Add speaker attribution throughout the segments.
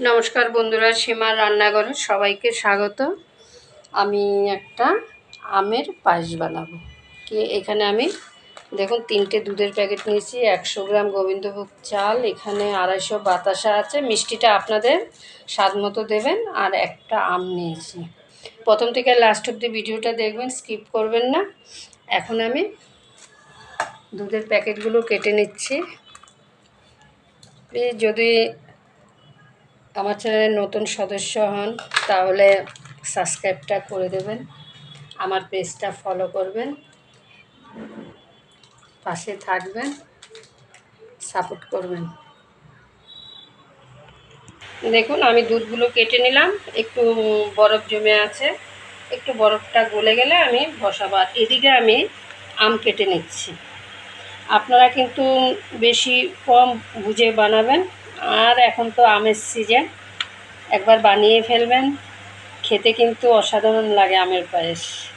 Speaker 1: নমস্কার বন্ধুরা, সীমার রান্নাঘরে সবাইকে স্বাগত। আমি একটা আমের পায়েস বানাবো। কি, এখানে আমি, দেখুন, তিনটে দুধের প্যাকেট নিয়েছি, একশো গ্রাম গোবিন্দভোগ চাল, এখানে আড়াইশো বাতাসা আছে। মিষ্টিটা আপনাদের স্বাদ মতো দেবেন, আর একটা আম নিয়েছি। প্রথম থেকে লাস্ট অব্দি ভিডিওটা দেখবেন স্কিপ করবেন না। এখন আমি দুধের প্যাকেটগুলো কেটে নিচ্ছি। প্লিজ যদি আমার চ্যানেলের নতুন সদস্য হন, তাহলে সাবস্ক্রাইবটা করে দেবেন, আমার পেজটা ফলো করবেন, পাশে থাকবেন সাপোর্ট করবেন। দেখুন, আমি দুধগুলো কেটে নিলাম, একটু বরফ জমে আছে, একটু বরফটা গলে গেলে আমি বসাবো, আর এদিকে আমি আম কেটে নিচ্ছি। আপনারা কিন্তু বেশি কম বুঝে বানাবেন আর এখন তো আমের সিজন একবার বানিয়ে ফেলবেন। খেতে কিন্তু অসাধারণ লাগে আমের পায়েস।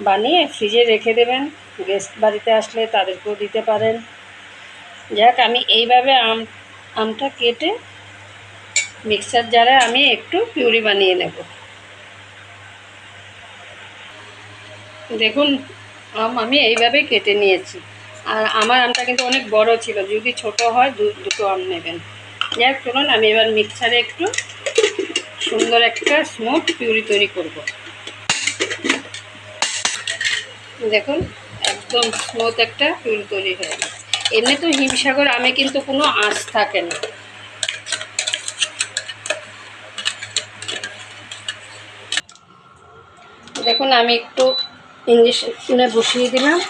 Speaker 1: বানিয়ে ফ্রিজে রেখে দেবেন। গেস্ট বাড়িতে আসলে তাদেরকেও দিতে পারেন। যাক, আমি এইভাবে আম, আমটা কেটে মিক্সার জারে আমি একটু পিউরি বানিয়ে নেব। দেখুন, আম আমি এইভাবেই কেটে নিয়েছি। আর আমার আমটা কিন্তু অনেক বড় ছিল। যদি ছোট হয় দুটো আম নেবেন। যাই চলুন, আমি এবার মিক্সারে একটু সুন্দর একটা স্মুথ পিউরি তৈরি করব। দেখুন, একদম স্মুথ একটা পিউরি তৈরি হয়ে গেছে। এমনি তো হিমসাগর আমে কিন্তু কোনো আঁচ থাকে না। দেখুন, আমি একটু ইঞ্জেকশনে বসিয়ে দিলাম।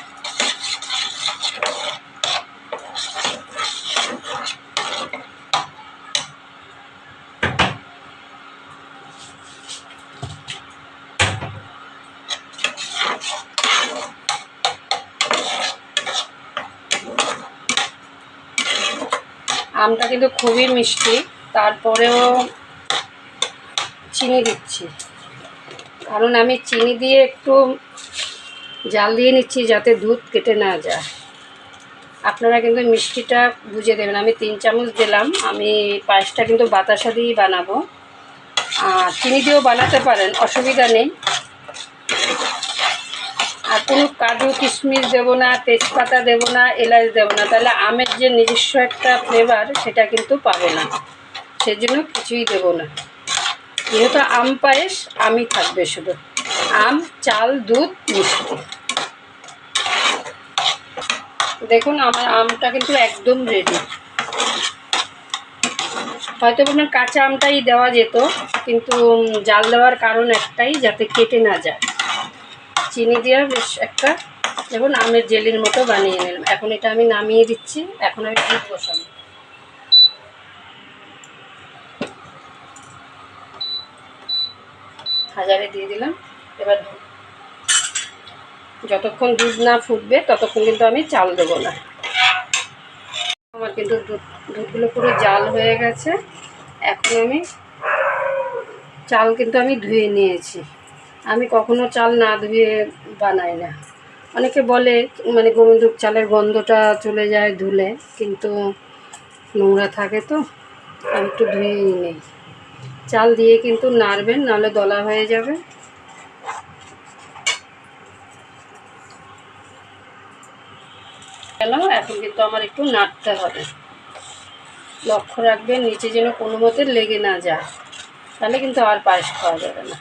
Speaker 1: আমটা কিন্তু খুবই মিষ্টি। তারপরেও চিনি দিচ্ছি। কারণ আমি চিনি দিয়ে একটু জাল দিয়ে নিচ্ছি যাতে দুধ কেটে না যায়। আপনারা কিন্তু মিষ্টিটা বুঝে দেবেন। আমি তিন চামচ দিলাম। আমি পায়েসটা কিন্তু বাতাসা দিয়েই বানাবো। আর চিনি দিয়েও বানাতে পারেন, অসুবিধা নেই। আর কোনো কাজু, কিশমিশ দেবো না, তেজপাতা দেবো না, এলাচ দেবো না। তাহলে আমের যে নিজস্ব একটা ফ্লেভার সেটা কিন্তু পাবে না। সেজন্য কিছুই দেবো না। যেহেতু আম পায়েস, আমই থাকবে শুধু। আম, চাল, দুধ, মিষ্টি। দেখুন, আমার আমটা কিন্তু একদম রেডি হয়তো আপনার কাঁচা আমটাই দেওয়া যেত, কিন্তু জাল দেওয়ার কারণ একটাই, যাতে কেটে না যায়। চিনি দিয়ে বেশ একটা, দেখুন, আমের জেলির মতো বানিয়ে নিলাম। এখন এটা আমি নামিয়ে দিচ্ছি, এখন আমি দুধ বসাবো। হাজারে দিয়ে দিলাম, এবার যতক্ষণ দুধ না ফুটবে, ততক্ষণ কিন্তু আমি চাল দেবো না। আমার কিন্তু দুধ, দুধগুলো পুরো জাল হয়ে গেছে। এখন আমি চাল কিন্তু আমি ধুয়ে নিয়েছি। আমি কখনো চাল না ধুয়ে বানাই না। অনেকে বলে মানে গোবিন্দভোগ চালের গন্ধটা চলে যায় ধুলে, কিন্তু নোংরা থাকে তো, আমি একটু ধুয়েই নেই। চাল দিয়ে কিন্তু নাড়বেন, নাহলে দলা হয়ে যাবে। গেল এখন কিন্তু আমার একটু নাড়তে হবে। লক্ষ্য রাখবেন, নিচে যেন কোনো মতে লেগে না যায়। তাহলে কিন্তু আর পায়েস খাওয়া যাবে না।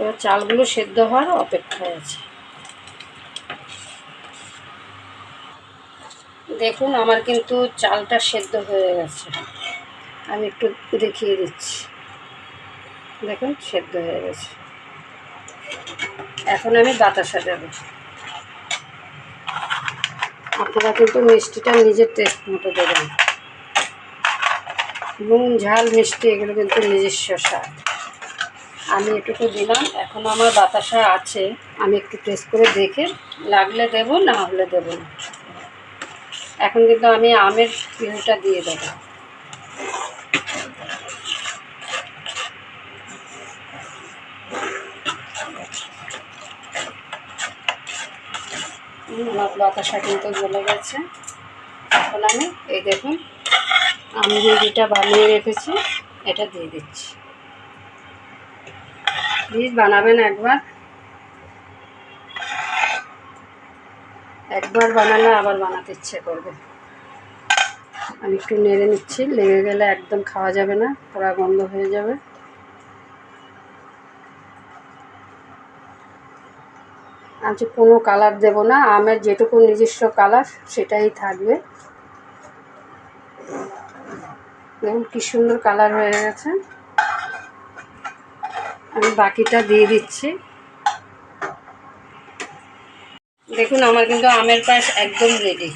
Speaker 1: এবার চালগুলো সেদ্ধ হওয়ার অপেক্ষায় আছে। দেখুন, আমার কিন্তু চালটা সেদ্ধ হয়ে গেছে। আমি একটু দেখিয়ে দিচ্ছি। দেখুন, সেদ্ধ হয়ে গেছে। এখন আমি বাতাসা দেব আপনারা কিন্তু মিষ্টিটা নিজের টেস্ট মতো দেবেন। নুন, ঝাল, মিষ্টি, এগুলো কিন্তু নিজস্ব স্বাদ। আমি এটুকু দিলাম। এখন আমার বাতাসা আছে। আমি একটু টেস্ট করে দেখে লাগলে দেব, না হলে দেবো না। এখন কিন্তু আমি আমের পিউটা দিয়ে দেবো। বাতাসা কিন্তু গলে গেছে। এখন আমি এই দেখুন, আমি যেটা বানিয়ে রেখেছি। এটা দিয়ে দিচ্ছি। প্লিজ বানাবেন একবার। একবার বানালে আবার বানাতে ইচ্ছে করবে। আমি একটু নেড়ে নিচ্ছি, লেগে গেলে একদম খাওয়া যাবে না পোড়া গন্ধ হয়ে যাবে। আমি কোনো কালার দেব না, আমের যেটুকু নিজস্ব কালার সেটাই থাকবে। দেখুন কি সুন্দর কালার হয়ে গেছে। আমি বাকিটা দিয়ে দিচ্ছি। দেখুন, আমার কিন্তু আমের পায়েস একদম রেডি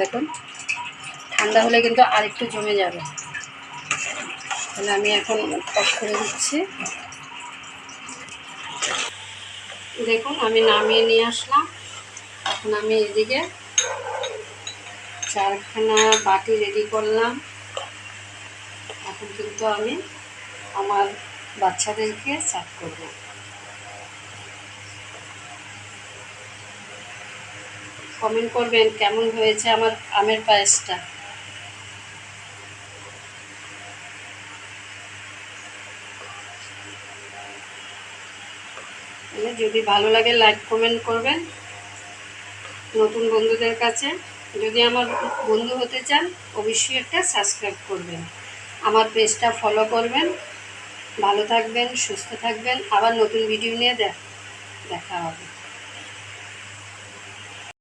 Speaker 1: দেখুন, ঠান্ডা হলে কিন্তু আরেকটু জমে যাবে। তাহলে আমি এখন অফ করে দিচ্ছি। দেখুন, আমি নামিয়ে নিয়ে আসলাম। এখন আমি এদিকে চারখানা বাটি রেডি করলাম। এখন কিন্তু আমি আমার বাচ্চাদেরকে সার্ভ করব। কমেন্ট করবেন, কেমন হয়েছে আমার আমের পায়েসটা? যদি ভালো লাগে লাইক কমেন্ট করবেন। নতুন বন্ধুদের কাছে। যদি আমার বন্ধু হতে চান, অবশ্যই একটা সাবস্ক্রাইব করবেন। আমার পেজটা ফলো করবেন। ভালো থাকবেন সুস্থ থাকবেন। আবার নতুন ভিডিও নিয়ে দেখ হবে।